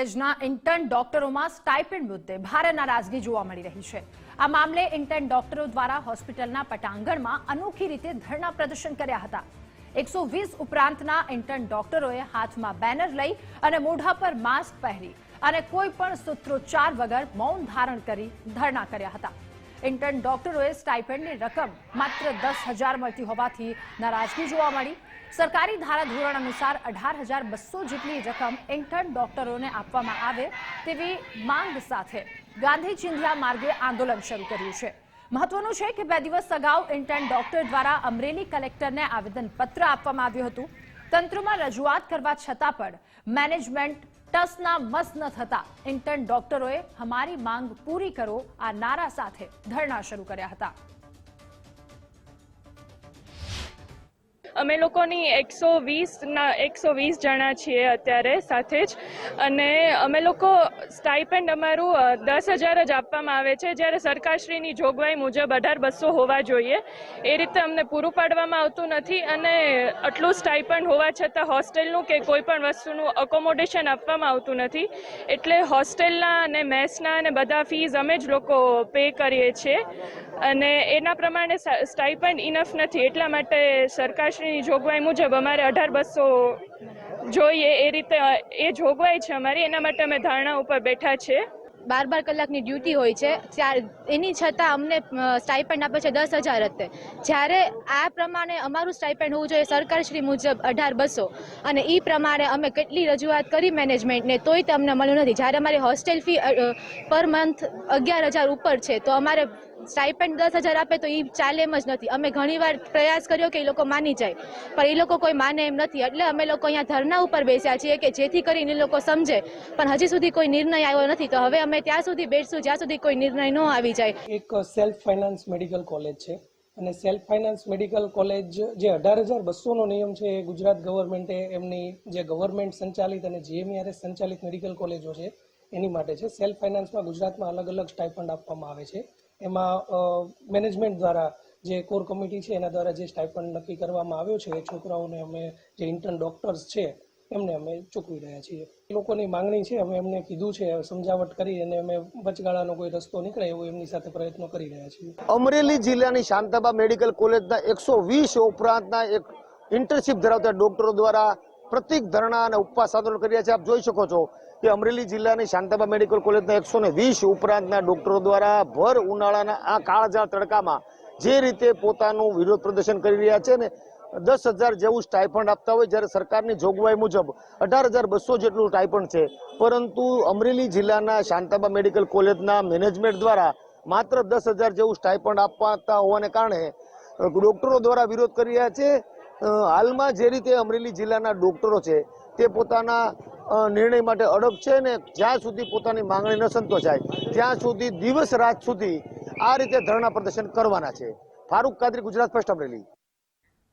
કોલેજના intern ડોક્ટરોમાં stipend મુદ્દે ભારે નારાજગી જોવા મળી રહી છે. આ મામલે ઇન્ટર્ન ડોક્ટરો દ્વારા હોસ્પિટલના પટાંગણમાં અનોખી રીતે ધરણા પ્રદર્શન કર્યા હતા. એકસો વીસ ઉપરાંતના ઇન્ટર્ન ડોક્ટરોએ હાથમાં બેનર લઈ અને મોઢા પર માસ્ક પહેરી અને કોઈ પણ સૂત્રોચ્ચાર વગર મૌન ધારણ કરી ધરણા કર્યા હતા. ઇન્ટર્ન ડોક્ટરોએ સ્ટાઇપેન્ડની રકમ માત્ર દસ હજાર મળતી હોવાથી નારાજગી જોવા મળી. સરકારી ધારાધોરણ અનુસાર અઢાર હજાર બસો જેટલી રકમ ઇન્ટર્ન ડોક્ટરોને આપવામાં આવે તેવી માંગ સાથે ગાંધી ચિંધ્યા માર્ગે આંદોલન શરૂ કર્યું છે. મહત્વનું છે કે બે દિવસ અગાઉ ઇન્ટર્ન ડોક્ટર દ્વારા અમરેલી કલેક્ટરને આવેદનપત્ર આપવામાં આવ્યું હતું. તંત્રમાં રજૂઆત કરવા છતાં પણ મેનેજમેન્ટ ટસના મસ ન થતા ઇન્ટર્ન ડોક્ટરોએ હમારી માંગ પૂરી કરો આ નારા સાથે ધરણા શરૂ કર્યા હતા. અમે લોકોની એકસો વીસના એકસો વીસ જણા છીએ અત્યારે સાથે જ. અને અમે લોકો સ્ટાઇપેન્ડ અમારું દસ હજાર જ આપવામાં આવે છે. જ્યારે સરકારશ્રીની જોગવાઈ મુજબ અઢાર બસો હોવા જોઈએ. એ રીતે અમને પૂરું પાડવામાં આવતું નથી અને આટલું સ્ટાઇપન્ડ હોવા છતાં હોસ્ટેલનું કે કોઈ પણ વસ્તુનું અકોમોડેશન આપવામાં આવતું નથી. એટલે હોસ્ટેલના અને મેસના અને બધા ફીઝ અમે જ લોકો પે કરીએ છીએ. અને એના પ્રમાણે સ્ટાઇપેન્ડ ઇનફ નથી. એટલા માટે સરકારશ્રીની જોગવાઈ મુજબ અમારે અઢાર બસો જોઈએ એ રીતે, એ જોગવાઈ છે અમારી. એના માટે અમે ધારણા ઉપર બેઠા છે. બાર બાર કલાકની ડ્યુટી હોય છે. ત્યાર એની છતાં અમને સ્ટાઇપન્ડ આપે છે દસ હજાર હતે. જ્યારે આ પ્રમાણે અમારું સ્ટાઇપન્ડ હોવું જોઈએ સરકારશ્રી મુજબ અઢાર બસો. અને એ પ્રમાણે અમે કેટલી રજૂઆત કરી મેનેજમેન્ટને તોય તે અમને મળ્યું નથી. જ્યારે અમારી હોસ્ટેલ ફી પર મંથ અગિયાર હજાર ઉપર છે, તો અમારે સ્ટાઇપેન્ડ દસ હજાર આપે તો એ ચાલે એમ જ નથી. અમે ઘણીવાર પ્રયાસ કર્યો કે એ લોકો માની જાય. પણ એ લોકો કોઈ માને એમ નથી. એટલે અમે લોકો અહીંયા ધરના ઉપર બેસ્યા છીએ કે જેથી કરીને એ લોકો સમજે. પણ હજી સુધી કોઈ નિર્ણય આવ્યો નથી. તો હવે અમે ત્યાં સુધી બેસશું, જ્યાં સુધી કોઈ નિર્ણય ન આવી જાય. એક સેલ્ફ ફાઇનાન્સ મેડિકલ કોલેજ છે. અને સેલ્ફ ફાઇનાન્સ મેડિકલ કોલેજ જે અઢાર હજાર બસોનો નિયમ છે, એ ગુજરાત ગવર્મેન્ટે એમની જે ગવર્મેન્ટ સંચાલિત અને જીએમઆરએસ સંચાલિત મેડિકલ કોલેજો છે, એની માટે છે. સેલ્ફ ફાઇનાન્સમાં ગુજરાતમાં અલગ અલગ સ્ટાઇપન્ડ આપવામાં આવે છે. એમાં મેનેજમેન્ટ દ્વારા જે કોર કમિટી છે, એના દ્વારા જે સ્ટાઇપન્ડ નક્કી કરવામાં આવ્યો છે, એ છોકરાઓને અમે, જે ઇન્ટર્ન ડોક્ટર્સ છે, એમને અમે ચૂકવી રહ્યા છીએ. એ લોકોની માંગણી છે, અમે એમને કીધું છે, સમજાવટ કરી અને અમે વચગાળાનો કોઈ રસ્તો નીકળે એવો એમની સાથે પ્રયત્નો કરી રહ્યા છીએ. અમરેલી જિલ્લાની શાંતાબા મેડિકલ કોલેજના એકસો વીસ ઉપરાંતના એક ઇન્ટર્નશીપ ધરાવતા ડોક્ટરો દ્વારા પ્રતિક ધરણા અને ઉપવાસ આંદોલન કરી રહ્યા છે. આપ જોઈ શકો છો કે અમરેલી જિલ્લાની શાંતાબા મેડિકલ કોલેજના એકસો ને વીસ ઉપરાંતના ડોક્ટરો દ્વારા ભર ઉનાળાના આ કાળઝાળ તડકામાં જે રીતે પોતાનું વિરોધ પ્રદર્શન કરી રહ્યા છે ને દસ હજાર જેવું સ્ટાઇફંડ આપતા હોય જ્યારે સરકારની જોગવાઈ મુજબ અઢાર હજાર બસો જેટલું સ્ટાઇફંડ છે. પરંતુ અમરેલી જિલ્લાના શાંતાબા મેડિકલ કોલેજના મેનેજમેન્ટ દ્વારા માત્ર દસ હજાર જેવું સ્ટાઇફંડ આપવાતા હોવાને કારણે ડોક્ટરો દ્વારા વિરોધ કરી રહ્યા છે. હાલમાં જે રીતે અમરેલી જિલ્લાના ડોક્ટરો છે તે પોતાના નિર્ણય માટે અડગ છે ને જ્યાં સુધી પોતાની માંગણી ન સંતોષાય, ત્યાં સુધી દિવસ રાત સુધી આ રીતે ધરણા પ્રદર્શન કરવાના છે. ફારૂક કાદરી, ગુજરાત ફર્સ્ટ અમરેલી